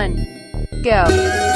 one, go.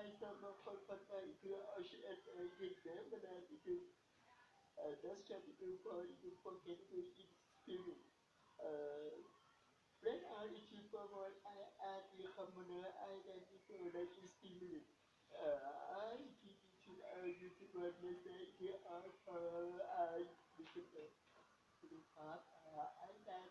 ben sana fakata ikra aşı et elgitte bana dikim das kapı dikim koy dikim poket dikim dikim ben ağrı için pavol ay ağrı yıkamını ay da dikim ona istimli ay dikim için ağrı yıkamını ay dikim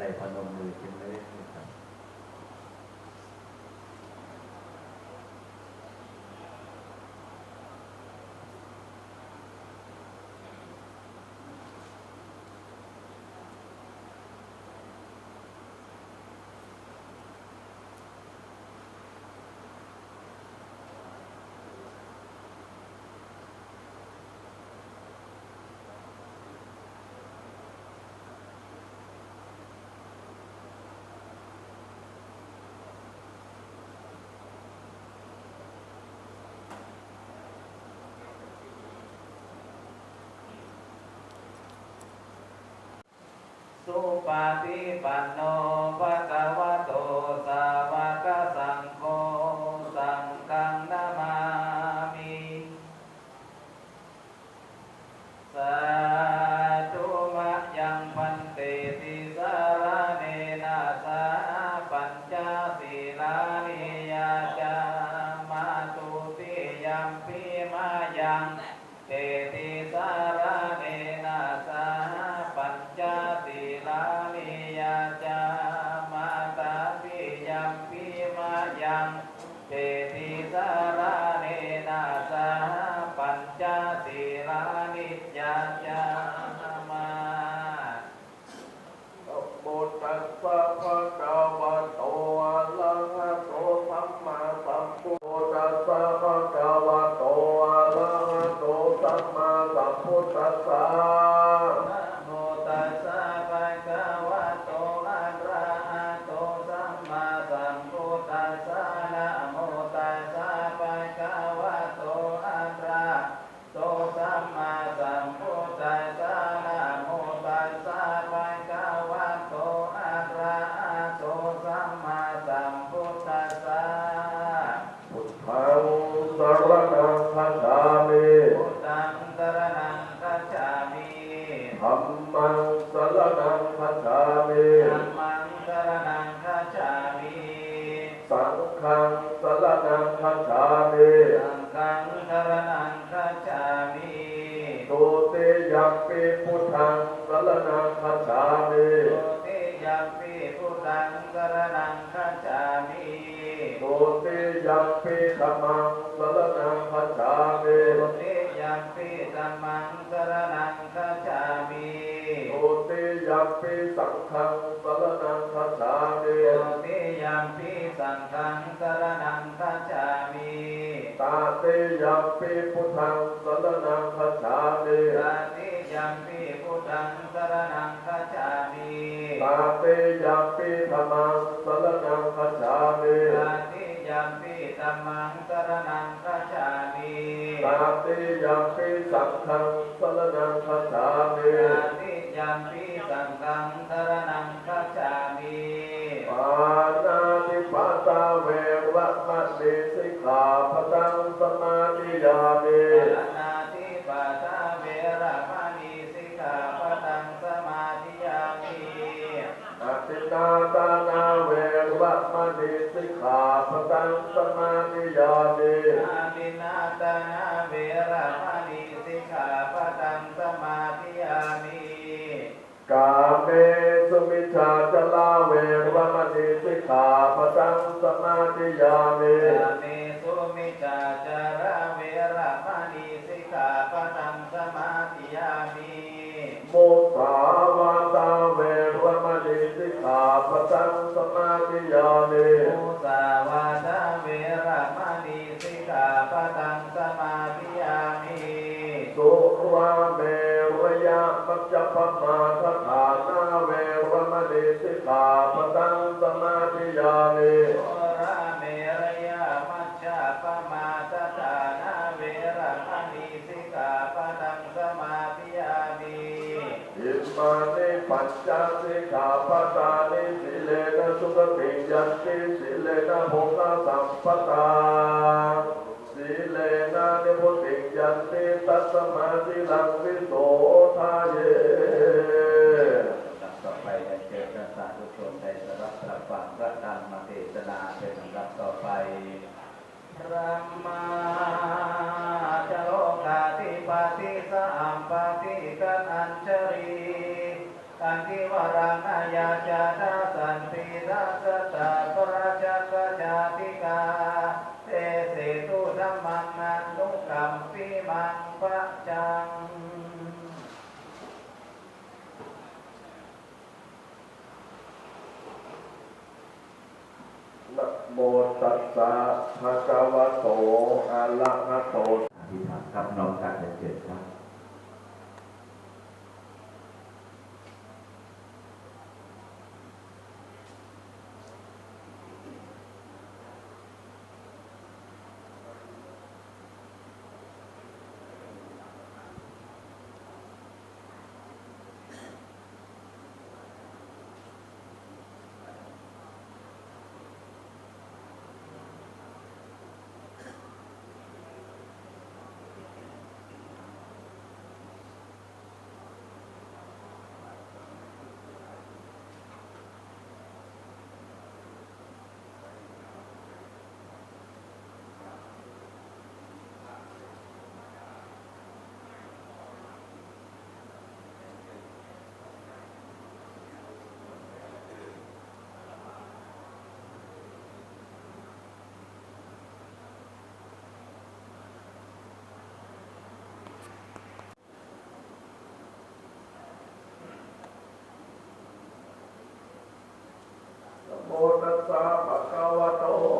来活动，每天。 สุปฏิปันโนภะ พุทธัสสะ สรณังคัจฉามิโตติยัมปิพุทธังสรณังคัจฉามิตุติยัมปิธัมมังสรณังคัจฉามิโตติยัมปิธัมมังสรณังคัจฉามิตุติยัมปิสังฆังสรณังคัจฉามิโตติยัมปิสังฆังสรณังคัจฉามิตาติยัมปิพุทธังสรณังคัจฉามิตาติ ยัมปิพุทธังสรณังคัจฉามิตาติยัมปิธัมมังสรณังคัจฉามิตาติยัมปิธัมมังสรณังคัจฉามิตาติยัมปิสังฆังสรณังคัจฉามิตาติยัมปิสังฆังสรณังคัจฉามิปานาติปาตาเวระมะเนสิกขาปะตังสมาธิยามิปานาติปาตา ตังสมาธิยามิอาตินาตนาเวรมณีสิกขาปะตังสมาธิยามิกาเมสุมิชาจลาเวรมะเนสิกขาปะตังสมาธิยามิยามิสุมิจาจลาเวรมณีสิกขาปะตังสมาธิยามิมุสาวาตาเวรมะเนสิกขาปะตังสมาธิยามิ สิกขาปะตังสมาธิยามิสุราเมระยะมัจจปมาทฐานาเวระมะเนสิกขาปะตังสมาธิยามิโอระเมระยะมัจจาปมาตตานาเวระมณีสิกขาปะตังสมาธิยามิอิมานิปัญจสิกขาปตานิสิเลนะสุขติยันติสิเลนะโภคสัมปตา ติตัสสมาธิลังวิโสทาเยลำดับต่อไปได้เจอพระสาธุชนได้สรับรับฟังพระธรรมเทศนาเป็นลำดับต่อไปพระมาจโลกาธิปติสัมปติกันอัญชรีกันทิวรังอายาจาตาสันติทัสสะตาปราชกชาติกาเตเสตุสัมมังนันตุกัมปิมังปะจัง นะโม ตัสสะภะคะวะโตอะระหะโตอธิษฐานครับน้องการเกิดครับ acaba todo.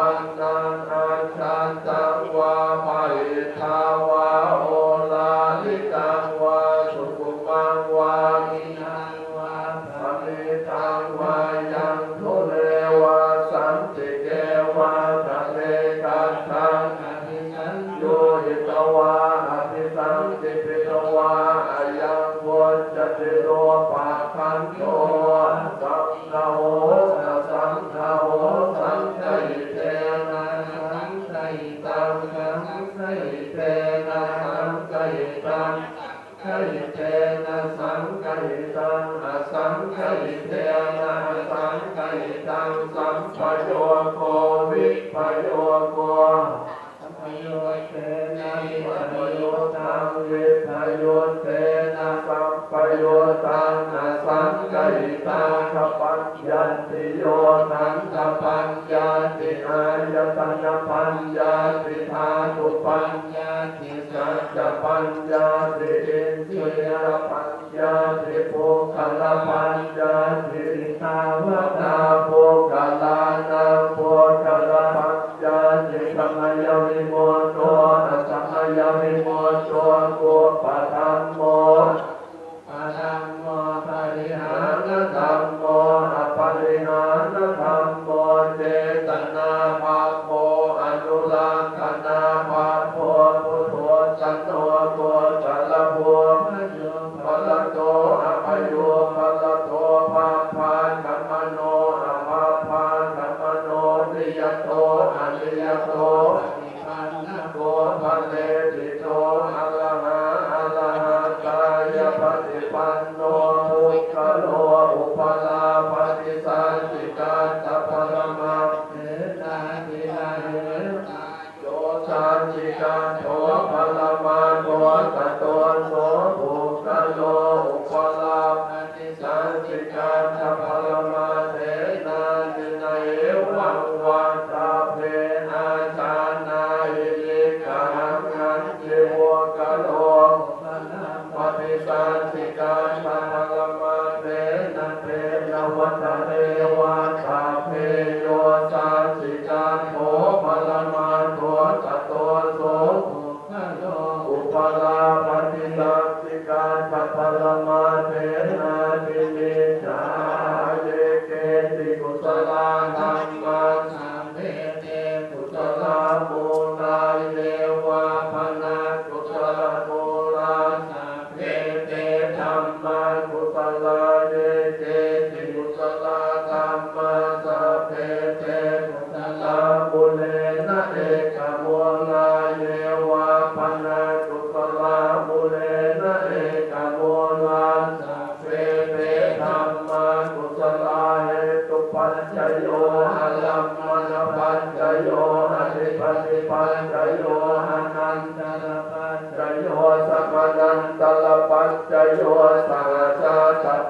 Wanda el pan.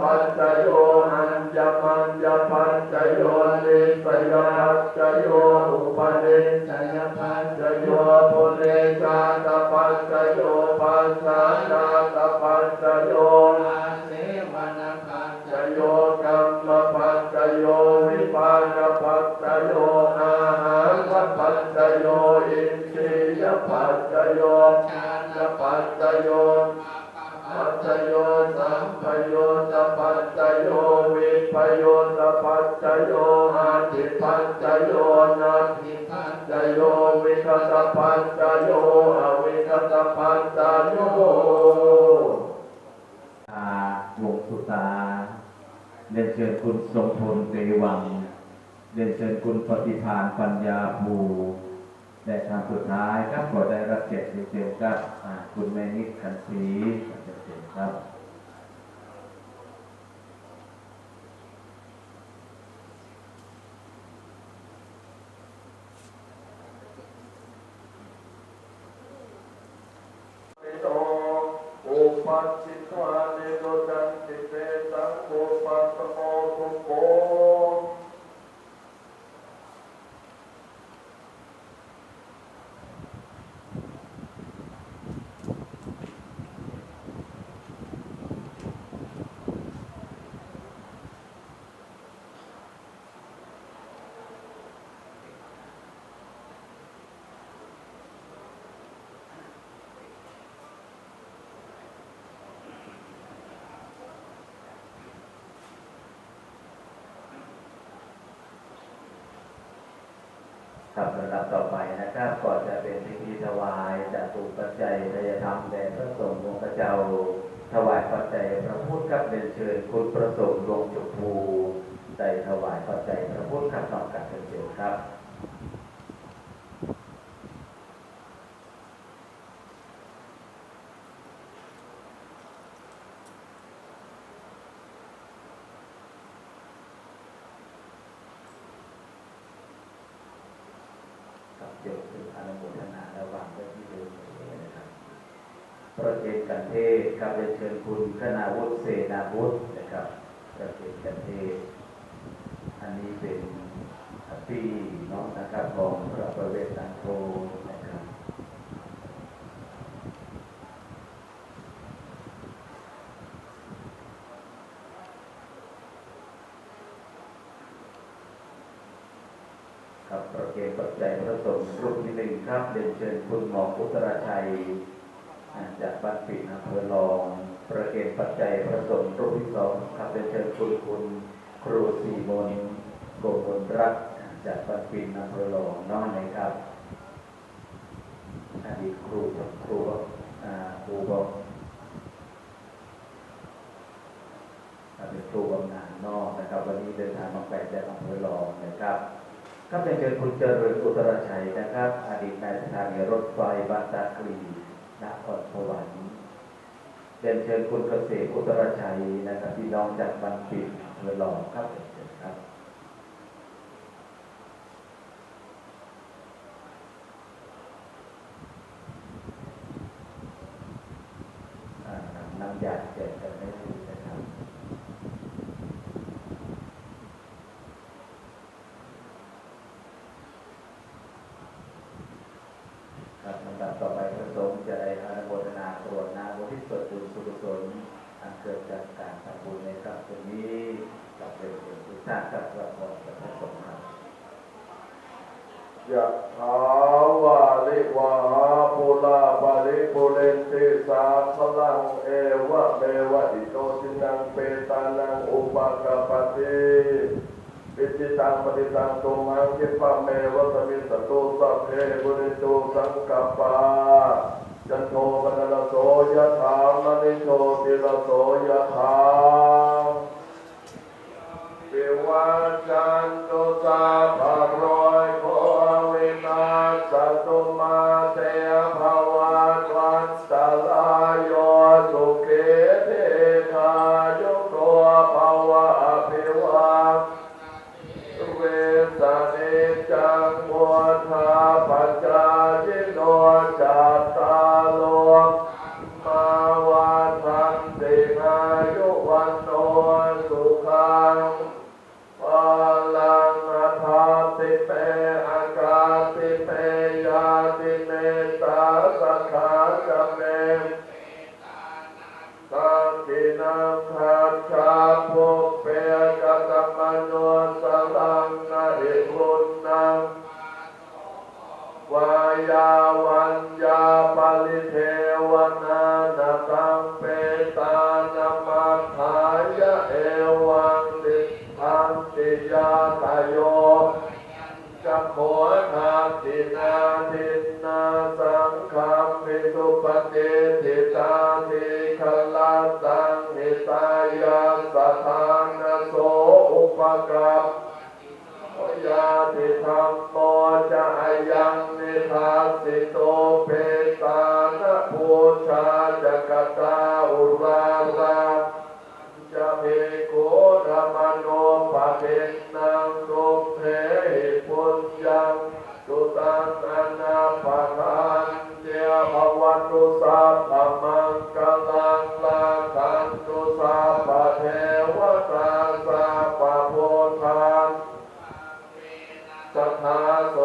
ปัจจโยอัญญปัญญปัจจโยนิสยาจโยอุปนิสัยปัจจโยภ ตปัญาโยอวิคตปัญาโยอาหกสุตาเรียนเชิญคุณสมพลเตวังเรียนเชิญคุณปฏิภาณปัญญาภูและทางสุดท้ายครับขอได้รับเกียรติเต็มครับคุณแม่นิดขันศรีครับ ครับลำดับต่อไปนะครับก่อนจะเป็นพิธีถวายจะถูกปัจจัยทายธรรมแด่พระสงฆ์องค์เจ้า ถวายปัจจัยพระพุทธกับเป็นเชิญคุณประสงค์ลงจุภูได้ถวายปัจจัยพระพุทธครับนอกากเรียนเชิญครับโยมคืออนุโมทนาระหว่างไว้ที่เดิมนี้นะครับ ประเทศกันเทศครับเรียนเชิญคุณคณาวุฒิเสนาวุฒินะครับประเทศกันเทศอันนี้เป็นปีเนาะนะครับของพระประเวศสันโธนะครับครับประเกศปัจจัยพระสงฆ์รูปที่หนึ่งครับเรียนเชิญคุณหมออุตราชัย จากบ้านปิดอำเภอรอง ประเกศปัจจัยพระสงฆ์รูปที่สองครับเรียนเชิญคุณคุณครูสีมนโกมลรัตจากบ้านปิดอำเภอรองน้องไหนครับอดีตครูครูบอกครูบอกเป็นครูบำนาญนอกนะครับ วันนี้เดินทางมาแปลจากอำเภอรองนะครับครับเป็นเชิญคุณเจริญอุตรชัยนะครับ อดีตนายสถานีรถไฟบางตาคลีน เรียนเชิญคุณเกษตรอุตรชัยนะครับพี่น้องจากบางปิดเมืองหลอครับเรียนครับอ่านำยาแจกกันไม่รู้นะครับ ครับลำดับต่อไปพระสงฆ์จะได้อนุโมทนากรวดน้ำอุทิศส่วนบุญสุขสนอันเกิดจากการทำบุญในครั้งนี้กับเป็นเป็นทุกท่านครับประกอบกับพระสงฆ์ครับ ยะถาวาลิวาหาปุราปาริปุเรนติสาพลังเอวะเมวะอิโตจินังเปตา ปังกาปติปิจิตังปฏิตังตุมังคิปะเมวัสมิสตุสัพเพบุริตุสังกปาจันโทปนลโสยะถามณิโชติลโสยะถาเปวันจันโตุสาภารอย ปกัปยาติธรรมโมจะยังนิทาสิโตเปตานะภูชาจักตาอุรา สัพพะโส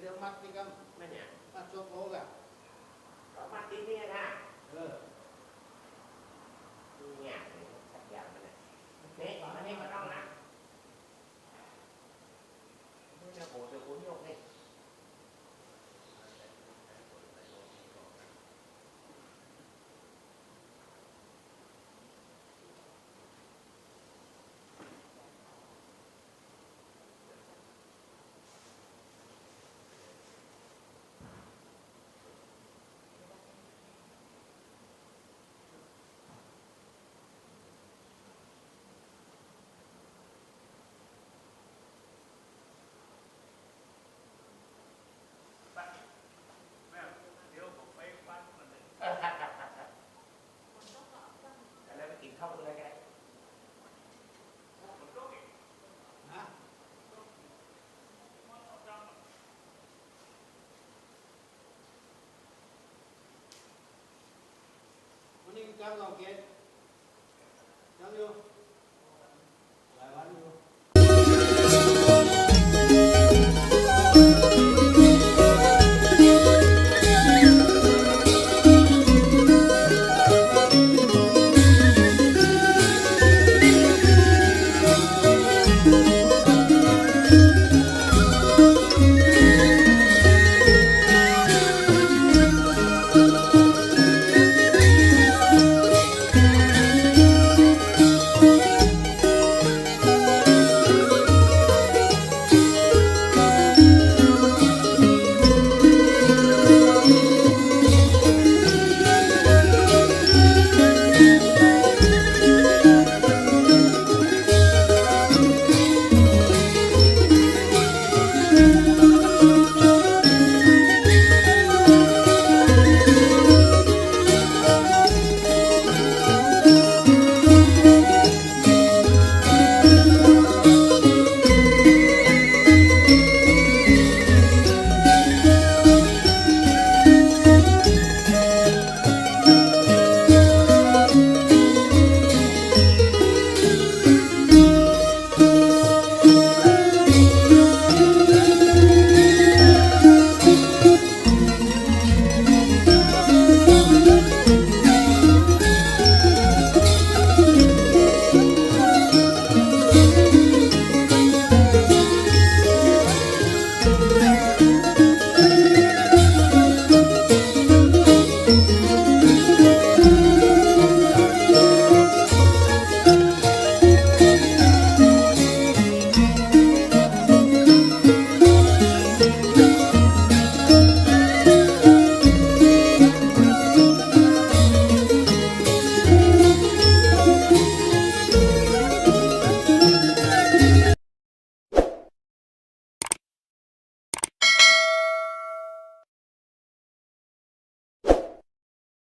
เดี๋ยวมัดนี่กันไม่เนี่ยมัดชกโลกอ่ะมัดดีเนี่ยนะเออ Các dòng.